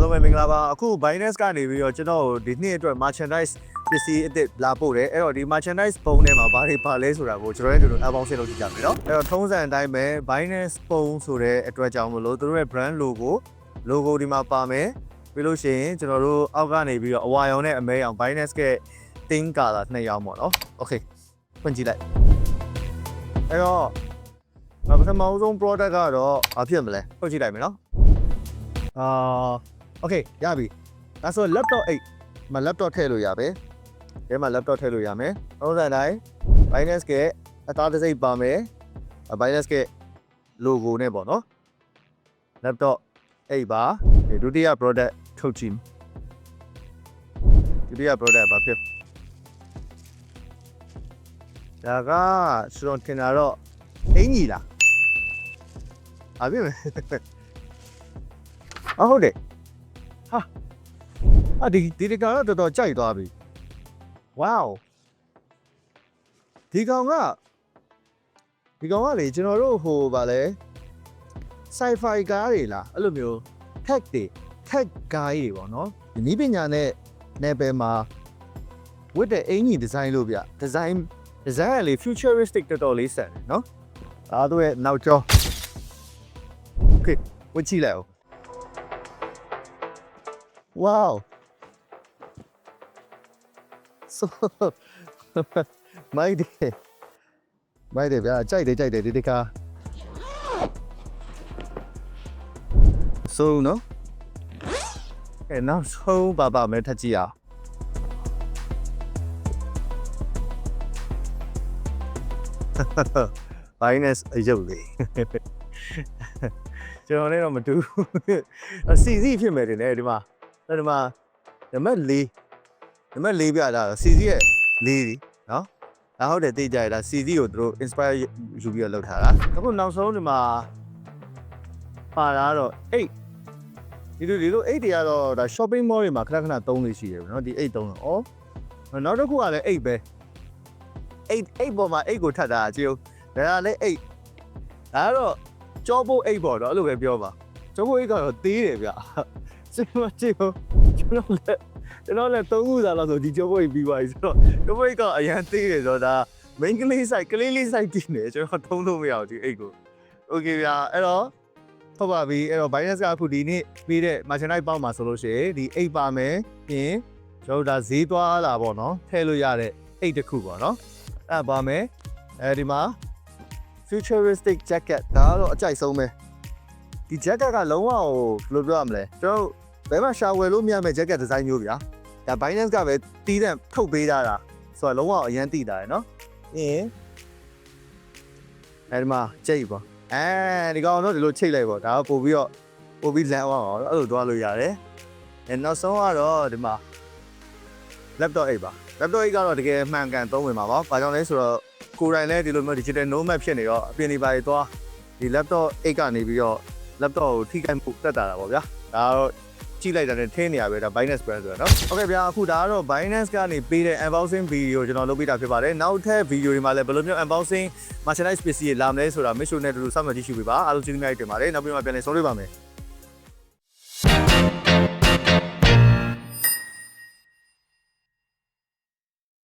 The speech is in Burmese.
အားလုံးပဲမင်္ဂလာပါအခု Binance ကနေပြီးတော့ကျွန်တော်တို့ဒီနှစ်အတွက် merchandise ပစ္စည်းအစ်စ်လာပို့တယ်အဲ့တော့ဒီ merchandise ပုံထဲမှာဘာတွေပါလဲဆိုတာကိုကျွန်တော်တို့အပေါင်းရှင်းလုပ်ကြည့်ကြမယ်နော်အဲ့တော့ထုံးစံအတိုင်းပဲ Binance ပုံဆိုတဲ့အတွက်ကြောင့်မလို့သူတို့ရဲ့ brand logo logo ဒီမှာပါမယ်ပြီးလို့ရှိရင်ကျွန်တော်တို့အောက်ကနေပြီးတော့အဝါရောင်နဲ့အမဲရောင် Binance က tin color နှစ်ရောင်ပေါ့နော် okay ဖွင့်ကြည့်လိုက်အဲ့တော့ပထမဆုံး product ကတော့ဘာဖြစ်မလဲဖွင့်ကြည့်လိုက်မယ်နော် အာโอเ คရပြီဒါဆို laptop 8မ laptop ထည့်လို့ရပဲဒီမှာ laptop ထည့်လို့ရမယ်ပုံစံတိုင်း Binance ကအသားတစ်စိတ်ပါမယ်အ Binance က logo နဲ့ပေါ့နော် laptop 8ပါဒီဒုတိယ product ထုတ်ကြည့်ဒုတိယ product ဘာဖြစ်ဒါကကျွန်တော်ထင်တာတော့အင်ကြီးလားအပြည့်မယ်အဟုတ်တယ် ဟာအဒီဒီတကောင်တော့တော်တော်ကြိုက်သွားပြီဝေါဒီကောင်ကဒီကောင်ကလေကျွန်တော်တို့ဟိုဗာလဲ sci-fi ကားတွေလားအဲ့လိုမျိုး tech တွေ tech ကားတွေပေါ့နော်ဒီနည်းပညာနဲ့နယ်ပယ်မှာဝတ်တဲ့အင်ကြီးဒီဇိုင်းလို့ဗျဒီဇိုင်းဒီဇိုင်းကလေ futuristic တော်တော်လေးဆန်တယ်နော်အားတို့ရဲ့နောက်ကျော Okay ဝတ်ကြည့်လိုက်အောင် Wow. So မိုက်တယ်မိုက်တယ်ဗျာကြိုက်တယ်ကြိုက်တယ်ဒီတကား So နော်အဲနောက်ဆုံးပါပါမဲထပ်ကြည့်အောင် Binance အယုတ်လေးကျွန်တော်လည်းတော့မတူဘူးစီစီဖြစ်မယ်တင်တယ်ဒီမှာ အဲ့ဒီမှာနံပါတ်4နံပါတ်4ပြတာစီစီရဲ့လေးပြီနော်ဒါဟုတ်တယ်သိကြရတာစီစီကိုသူတို့ inspire ယူပြီးတော့လုပ်ထားတာအခုနောက်ဆုံးဒီမှာပါလာတော့8ဒီလိုဒီလို8တွေကတော့ဒါ shopping mall တွေမှာခဏခဏသုံးလို့ရှိတယ်နော်ဒီ8သုံးတော့ဩနောက်တစ်ခုကလည်း8ပဲ8 8ပေါ်မှာ8ကိုထပ်တာကြည့်ဦးဒါကလည်း8ဒါကတော့ကြောပိုး8ပေါ့နော်အဲ့လိုပဲပြောပါကြောပိုး8ကတော့သေးတယ်ဗျ စိတ်မကြည့်ဘူးကျွန်တော်လည်းကျွန်တော်လည်း3ခုသာလောက်ဆိုဒီကြောဖို့8ပြီးပါပြီဆိုတော့ကြောဖို့8ကအရန်သေးတယ်ဆိုတော့ဒါ main ကလေး site ကလေးလေး site တည်နေကျွန်တော်သုံးလို့မရဘူးဒီ8ကို okay ဗျာအဲ့တော့ဟုတ်ပါပြီအဲ့တော့ Binance ကအခုဒီနေ့ပြီးတဲ့ merchandise ပေါက်မှာဆိုလို့ရှိရင်ဒီ8ပါမယ်ပြီးရင်ကျွန်တော်တို့ဒါဈေးသွားလာပေါ့နော်ထည့်လို့ရတဲ့8တစ်ခုပေါ့နော်အဲ့ဒါပါမယ်အဲဒီမှာ futuristic jacket ဒါကတော့အကြိုက်ဆုံးပဲဒီ jacket ကလုံးဝဟိုဘယ်လိုပြောရမလဲကျွန်တော် ဘယ်မှာရှာဝယ်လို့မရမယ့် jacket design မျိုးဗျာဒါ Binance ကပဲတီးတဲ့ထုတ်ပေးထားတာဆိုတော့လုံးဝအရန်တီးတာရယ်နော်အင်းအဲဒီမှာကြိတ်ပေါ့အဲဒီကောင်တော့ဒီလိုချိတ်လိုက်ပေါ့ဒါကပို့ပြီးတော့ပို့ပြီးလမ်းအောင်တော့အဲ့လိုသွားလို့ရတယ်အဲနောက်ဆုံးကတော့ဒီမှာ laptop 8ပါ laptop 8ကတော့တကယ်မှန်ကန်သုံးဝင်ပါပါဘာကြောင့်လဲဆိုတော့ကိုယ်တိုင်လည်းဒီလိုမျိုး digital nomad ဖြစ်နေတော့အပြင်ဒီပါတွေသွားဒီ laptop 8ကနေပြီးတော့ laptop ကိုထိခိုက်မှုတက်တာတာပေါ့ဗျာဒါကတော့ ကြည့်လိုက်တာနဲ့ထင်းနေရပဲဒါ Binance brand ဆိုတော့เนาะโอเคဗျာအခုဒါကတော့ Binance ကနေပေးတဲ့ unboxing video ကျွန်တော်လုပ်ပေးတာဖြစ်ပါတယ်နောက်ထပ် video တွေမှာလည်းဘယ်လိုမျိုး unboxing merchandise ပစ္စည်းတွေလာမလဲဆိုတာ make sure နဲ့တူတူစောင့်မျှော်ကြည့်ရှုပေးပါအားလုံးကျေးဇူးများတင်ပါတယ်နောက်ပြီးမှပြန်လည်ဆုံတွေ့ပါမယ်